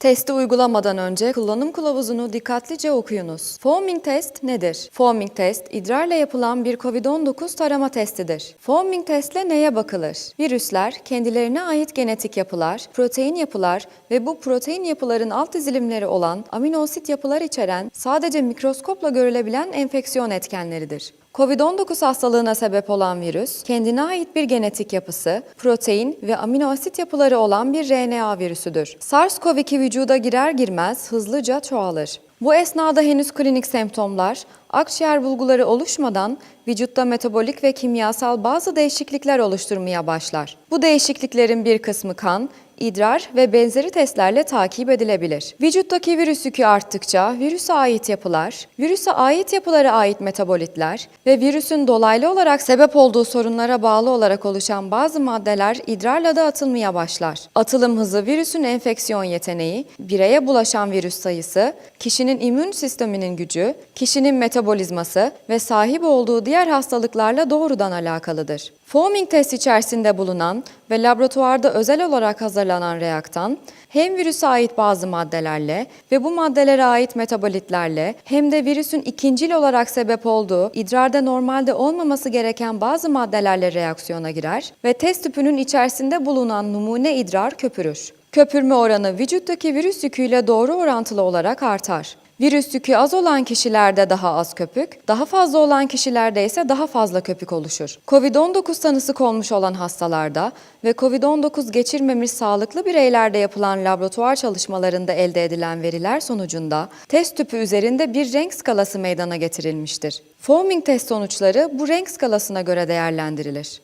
Testi uygulamadan önce kullanım kılavuzunu dikkatlice okuyunuz. Foaming test nedir? Foaming test, idrarla yapılan bir COVID-19 tarama testidir. Foaming testle neye bakılır? Virüsler, kendilerine ait genetik yapılar, protein yapılar ve bu protein yapıların alt dizilimleri olan amino asit yapılar içeren sadece mikroskopla görülebilen enfeksiyon etkenleridir. Covid-19 hastalığına sebep olan virüs, kendine ait bir genetik yapısı, protein ve amino asit yapıları olan bir RNA virüsüdür. SARS-CoV-2 vücuda girer girmez hızlıca çoğalır. Bu esnada henüz klinik semptomlar, akciğer bulguları oluşmadan vücutta metabolik ve kimyasal bazı değişiklikler oluşturmaya başlar. Bu değişikliklerin bir kısmı kan, idrar ve benzeri testlerle takip edilebilir. Vücuttaki virüs yükü arttıkça virüse ait yapılar, virüse ait yapılara ait metabolitler ve virüsün dolaylı olarak sebep olduğu sorunlara bağlı olarak oluşan bazı maddeler idrarla da atılmaya başlar. Atılım hızı virüsün enfeksiyon yeteneği, bireye bulaşan virüs sayısı, kişinin immün sisteminin gücü, kişinin metabolizması ve sahip olduğu diğer hastalıklarla doğrudan alakalıdır. Foaming test içerisinde bulunan ve laboratuvarda özel olarak hazırlanan reaktan, hem virüse ait bazı maddelerle ve bu maddelere ait metabolitlerle hem de virüsün ikincil olarak sebep olduğu idrarda normalde olmaması gereken bazı maddelerle reaksiyona girer ve test tüpünün içerisinde bulunan numune idrar köpürür. Köpürme oranı vücuttaki virüs yüküyle doğru orantılı olarak artar. Virüs yükü az olan kişilerde daha az köpük, daha fazla olan kişilerde ise daha fazla köpük oluşur. Covid-19 tanısı konmuş olan hastalarda ve Covid-19 geçirmemiş sağlıklı bireylerde yapılan laboratuvar çalışmalarında elde edilen veriler sonucunda test tüpü üzerinde bir renk skalası meydana getirilmiştir. Foaming test sonuçları bu renk skalasına göre değerlendirilir.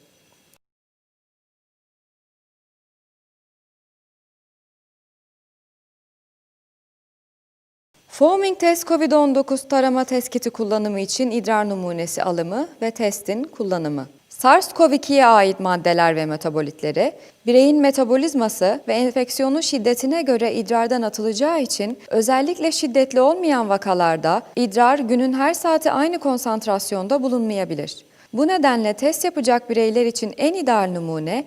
Foaming test COVID-19 tarama test kiti kullanımı için idrar numunesi alımı ve testin kullanımı. SARS-CoV-2'ye ait maddeler ve metabolitleri, bireyin metabolizması ve enfeksiyonun şiddetine göre idrardan atılacağı için özellikle şiddetli olmayan vakalarda idrar günün her saati aynı konsantrasyonda bulunmayabilir. Bu nedenle test yapacak bireyler için en ideal numune,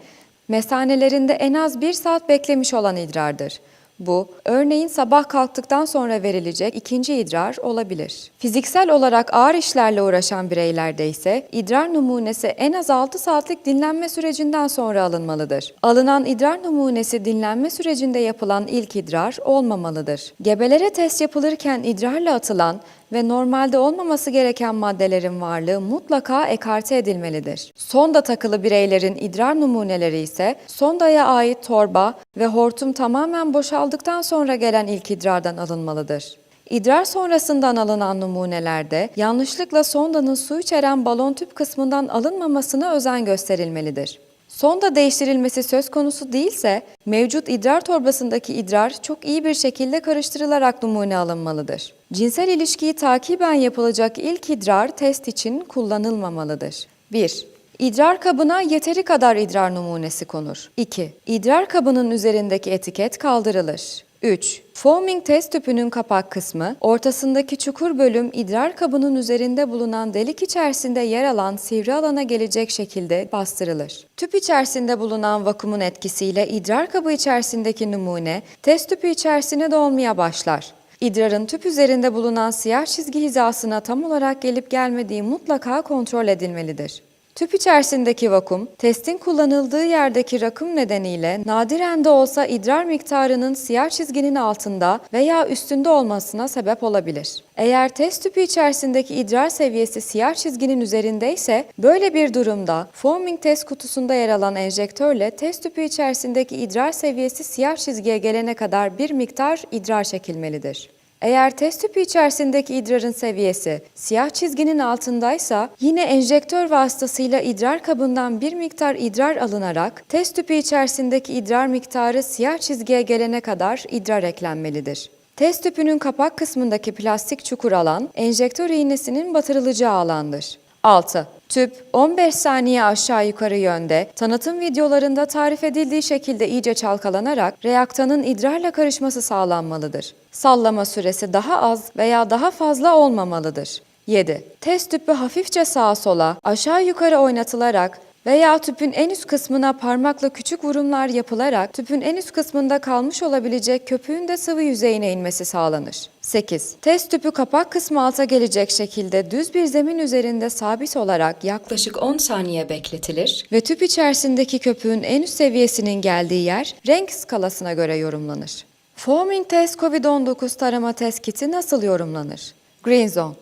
mesanelerinde en az bir saat beklemiş olan idrardır. Bu, örneğin sabah kalktıktan sonra verilecek ikinci idrar olabilir. Fiziksel olarak ağır işlerle uğraşan bireylerde ise idrar numunesi en az 6 saatlik dinlenme sürecinden sonra alınmalıdır. Alınan idrar numunesi dinlenme sürecinde yapılan ilk idrar olmamalıdır. Gebelere test yapılırken idrarla atılan ve normalde olmaması gereken maddelerin varlığı mutlaka ekarte edilmelidir. Sonda takılı bireylerin idrar numuneleri ise sondaya ait torba ve hortum tamamen boşaldıktan sonra gelen ilk idrardan alınmalıdır. İdrar sonrasından alınan numunelerde yanlışlıkla sondanın su içeren balon tüp kısmından alınmamasına özen gösterilmelidir. Sonda değiştirilmesi söz konusu değilse mevcut idrar torbasındaki idrar çok iyi bir şekilde karıştırılarak numune alınmalıdır. Cinsel ilişkiyi takiben yapılacak ilk idrar test için kullanılmamalıdır. 1. İdrar kabına yeteri kadar idrar numunesi konur. 2. İdrar kabının üzerindeki etiket kaldırılır. 3. Foaming test tüpünün kapak kısmı, ortasındaki çukur bölüm idrar kabının üzerinde bulunan delik içerisinde yer alan sivri alana gelecek şekilde bastırılır. Tüp içerisinde bulunan vakumun etkisiyle idrar kabı içerisindeki numune test tüpü içerisine dolmaya başlar. İdrarın tüp üzerinde bulunan siyah çizgi hizasına tam olarak gelip gelmediği mutlaka kontrol edilmelidir. Tüp içerisindeki vakum, testin kullanıldığı yerdeki rakım nedeniyle nadiren de olsa idrar miktarının siyah çizginin altında veya üstünde olmasına sebep olabilir. Eğer test tüpü içerisindeki idrar seviyesi siyah çizginin üzerindeyse, böyle bir durumda foaming test kutusunda yer alan enjektörle test tüpü içerisindeki idrar seviyesi siyah çizgiye gelene kadar bir miktar idrar çekilmelidir. Eğer test tüpü içerisindeki idrarın seviyesi siyah çizginin altındaysa yine enjektör vasıtasıyla idrar kabından bir miktar idrar alınarak test tüpü içerisindeki idrar miktarı siyah çizgiye gelene kadar idrar eklenmelidir. Test tüpünün kapak kısmındaki plastik çukur alan enjektör iğnesinin batırılacağı alandır. 6. Tüp 15 saniye aşağı yukarı yönde tanıtım videolarında tarif edildiği şekilde iyice çalkalanarak reaktanın idrarla karışması sağlanmalıdır. Sallama süresi daha az veya daha fazla olmamalıdır. 7. Test tüpü hafifçe sağa sola, aşağı yukarı oynatılarak Veya tüpün en üst kısmına parmakla küçük vurumlar yapılarak tüpün en üst kısmında kalmış olabilecek köpüğün de sıvı yüzeyine inmesi sağlanır. 8. Test tüpü kapak kısmı alta gelecek şekilde düz bir zemin üzerinde sabit olarak yaklaşık 10 saniye bekletilir ve tüp içerisindeki köpüğün en üst seviyesinin geldiği yer renk skalasına göre yorumlanır. Foaming Test COVID-19 tarama test kiti nasıl yorumlanır? Green Zone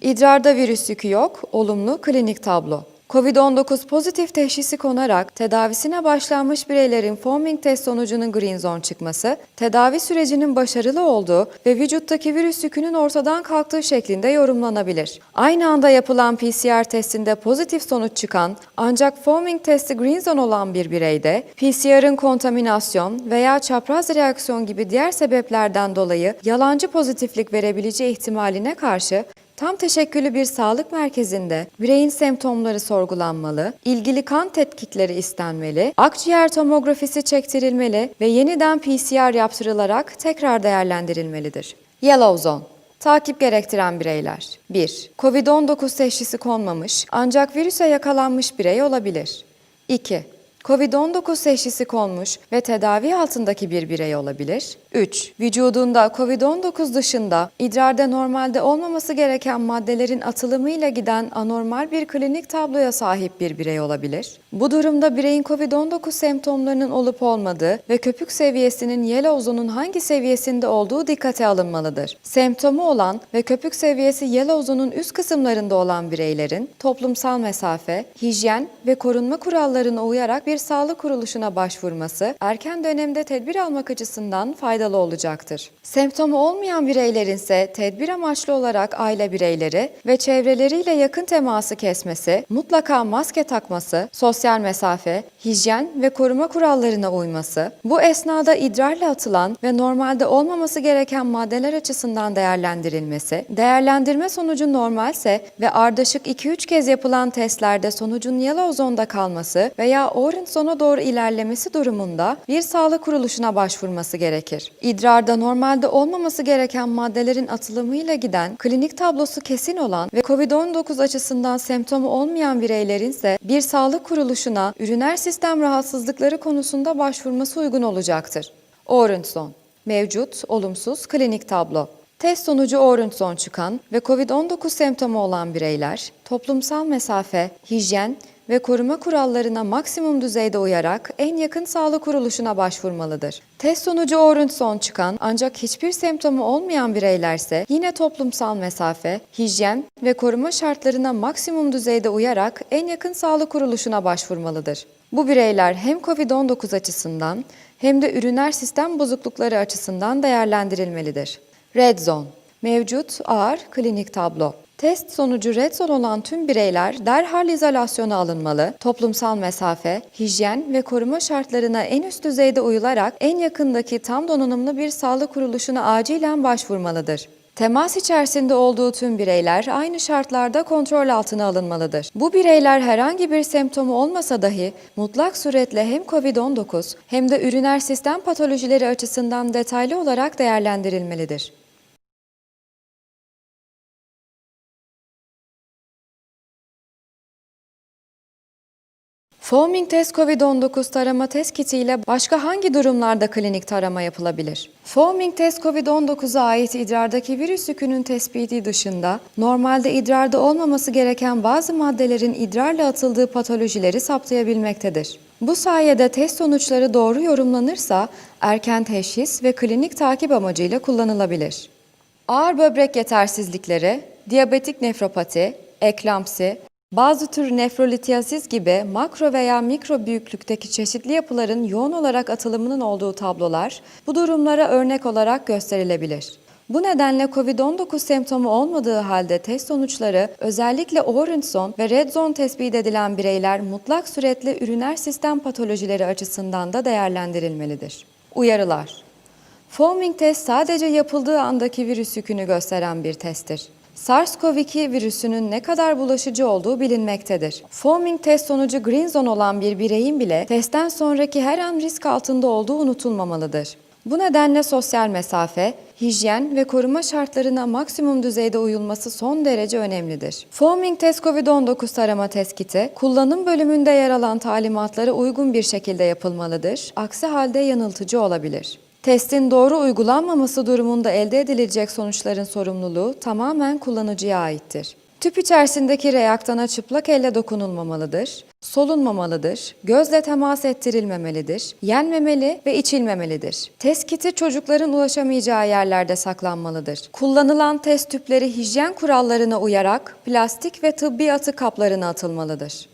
İdrarda virüs yükü yok, olumlu klinik tablo. Covid-19 pozitif teşhisi konarak tedavisine başlanmış bireylerin foaming test sonucunun green zone çıkması, tedavi sürecinin başarılı olduğu ve vücuttaki virüs yükünün ortadan kalktığı şeklinde yorumlanabilir. Aynı anda yapılan PCR testinde pozitif sonuç çıkan ancak foaming testi green zone olan bir bireyde PCR'ın kontaminasyon veya çapraz reaksiyon gibi diğer sebeplerden dolayı yalancı pozitiflik verebileceği ihtimaline karşı Tam teşekküllü bir sağlık merkezinde bireyin semptomları sorgulanmalı, ilgili kan tetkikleri istenmeli, akciğer tomografisi çektirilmeli ve yeniden PCR yaptırılarak tekrar değerlendirilmelidir. Yellow Zone Takip gerektiren bireyler 1. Covid-19 teşhisi konmamış ancak virüse yakalanmış birey olabilir. 2. Covid-19 teşhisi konmuş ve tedavi altındaki bir birey olabilir. 3. Vücudunda Covid-19 dışında idrarda normalde olmaması gereken maddelerin atılımıyla giden anormal bir klinik tabloya sahip bir birey olabilir. Bu durumda bireyin Covid-19 semptomlarının olup olmadığı ve köpük seviyesinin yellow zone'un hangi seviyesinde olduğu dikkate alınmalıdır. Semptomu olan ve köpük seviyesi yellow zone'un üst kısımlarında olan bireylerin toplumsal mesafe, hijyen ve korunma kurallarına uyarak bir sağlık kuruluşuna başvurması erken dönemde tedbir almak açısından faydalı olacaktır. Semptomu olmayan bireylerin ise tedbir amaçlı olarak aile bireyleri ve çevreleriyle yakın teması kesmesi, mutlaka maske takması, sosyal mesafe, hijyen ve koruma kurallarına uyması, bu esnada idrarla atılan ve normalde olmaması gereken maddeler açısından değerlendirilmesi, değerlendirme sonucu normalse ve ardışık 2-3 kez yapılan testlerde sonucun yellow kalması veya orange zone'a doğru ilerlemesi durumunda bir sağlık kuruluşuna başvurması gerekir. İdrarda normalde olmaması gereken maddelerin atılımıyla giden, klinik tablosu kesin olan ve COVID-19 açısından semptomu olmayan bireylerin ise bir sağlık kuruluşuna üriner sistem rahatsızlıkları konusunda başvurması uygun olacaktır. Orange Zone Mevcut, olumsuz klinik tablo. Test sonucu orange zone çıkan ve COVID-19 semptomu olan bireyler, toplumsal mesafe, hijyen ve koruma kurallarına maksimum düzeyde uyarak en yakın sağlık kuruluşuna başvurmalıdır. Test sonucu orange zone çıkan ancak hiçbir semptomu olmayan bireylerse yine toplumsal mesafe, hijyen ve koruma şartlarına maksimum düzeyde uyarak en yakın sağlık kuruluşuna başvurmalıdır. Bu bireyler hem COVID-19 açısından hem de üriner sistem bozuklukları açısından değerlendirilmelidir. Red Zone Mevcut ağır klinik tablo. Test sonucu red zone olan tüm bireyler derhal izolasyona alınmalı, toplumsal mesafe, hijyen ve koruma şartlarına en üst düzeyde uyularak en yakındaki tam donanımlı bir sağlık kuruluşuna acilen başvurmalıdır. Temas içerisinde olduğu tüm bireyler aynı şartlarda kontrol altına alınmalıdır. Bu bireyler herhangi bir semptomu olmasa dahi mutlak suretle hem COVID-19 hem de üriner sistem patolojileri açısından detaylı olarak değerlendirilmelidir. Foaming test COVID-19 tarama test kiti ile başka hangi durumlarda klinik tarama yapılabilir? Foaming test COVID-19'a ait idrardaki virüs yükünün tespiti dışında normalde idrarda olmaması gereken bazı maddelerin idrarla atıldığı patolojileri saptayabilmektedir. Bu sayede test sonuçları doğru yorumlanırsa erken teşhis ve klinik takip amacıyla kullanılabilir. Ağır böbrek yetersizlikleri, diyabetik nefropati, eklampsi, bazı tür nefrolitiyaziz gibi makro veya mikro büyüklükteki çeşitli yapıların yoğun olarak atılımının olduğu tablolar bu durumlara örnek olarak gösterilebilir. Bu nedenle COVID-19 semptomu olmadığı halde test sonuçları özellikle orange zone ve red zone tespit edilen bireyler mutlak suretle üriner sistem patolojileri açısından da değerlendirilmelidir. Uyarılar Foaming test sadece yapıldığı andaki virüs yükünü gösteren bir testtir. SARS-CoV-2 virüsünün ne kadar bulaşıcı olduğu bilinmektedir. Foaming test sonucu green zone olan bir bireyin bile testten sonraki her an risk altında olduğu unutulmamalıdır. Bu nedenle sosyal mesafe, hijyen ve koruma şartlarına maksimum düzeyde uyulması son derece önemlidir. Foaming Test COVID-19 tarama teskiti, kullanım bölümünde yer alan talimatlara uygun bir şekilde yapılmalıdır. Aksi halde yanıltıcı olabilir. Testin doğru uygulanmaması durumunda elde edilecek sonuçların sorumluluğu tamamen kullanıcıya aittir. Tüp içerisindeki reaktana çıplak elle dokunulmamalıdır, solunmamalıdır, gözle temas ettirilmemelidir, yenmemeli ve içilmemelidir. Test kiti çocukların ulaşamayacağı yerlerde saklanmalıdır. Kullanılan test tüpleri hijyen kurallarına uyarak plastik ve tıbbi atık kaplarına atılmalıdır.